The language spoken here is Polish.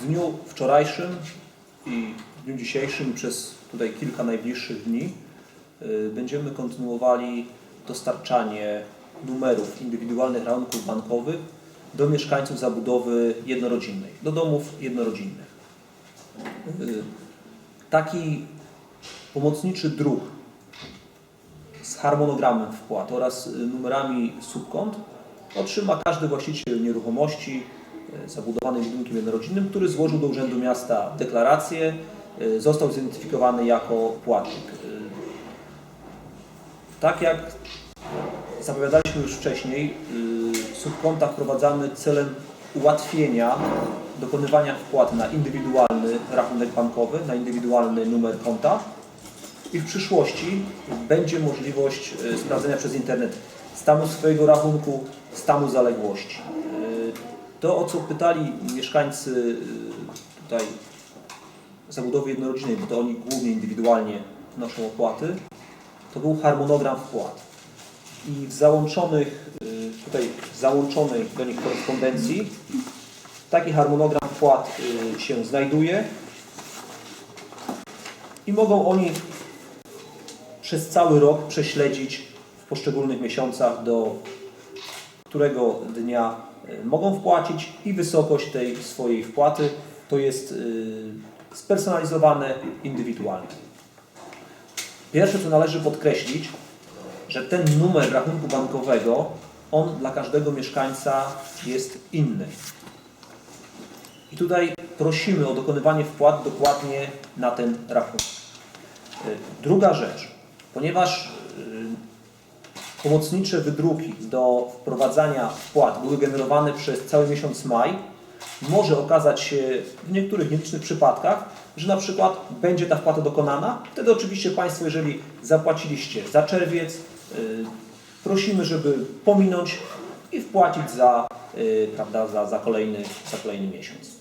dniu wczorajszym i w dniu dzisiejszym przez tutaj kilka najbliższych dni y, będziemy kontynuowali dostarczanie numerów indywidualnych rachunków bankowych do mieszkańców zabudowy jednorodzinnej, do domów jednorodzinnych. Y, Taki pomocniczy druk z harmonogramem wpłat oraz numerami subkont otrzyma każdy właściciel nieruchomości y, zabudowanej budynkiem jednorodzinnym, który złożył do Urzędu Miasta deklarację, y, został zidentyfikowany jako płatnik. Y, Tak jak zapowiadaliśmy już wcześniej, subkonta wprowadzamy celem ułatwienia dokonywania wpłat na indywidualny rachunek bankowy, na indywidualny numer konta i w przyszłości będzie możliwość sprawdzenia przez internet stanu swojego rachunku, stanu zaległości. To, o co pytali mieszkańcy y, tutaj zabudowy jednorodzinnej, bo to oni głównie indywidualnie wnoszą opłaty, to był harmonogram wpłat. I w załączonych, y, tutaj w załączonej do nich korespondencji taki harmonogram wpłat y, się znajduje i mogą oni przez cały rok prześledzić w poszczególnych miesiącach, do którego dnia y, mogą wpłacić i wysokość tej swojej wpłaty to jest y, spersonalizowane indywidualnie. Pierwsze, co należy podkreślić, że ten numer rachunku bankowego, on dla każdego mieszkańca jest inny. I tutaj prosimy o dokonywanie wpłat dokładnie na ten rachunek. Y, Druga rzecz, ponieważ pomocnicze wydruki do wprowadzania wpłat były generowane przez cały miesiąc maj, może okazać się w niektórych nielicznych przypadkach, że na przykład będzie ta wpłata dokonana. Wtedy oczywiście Państwo, jeżeli zapłaciliście za czerwiec, y, prosimy, żeby pominąć i wpłacić za, y, prawda, za, za, kolejny, za kolejny miesiąc.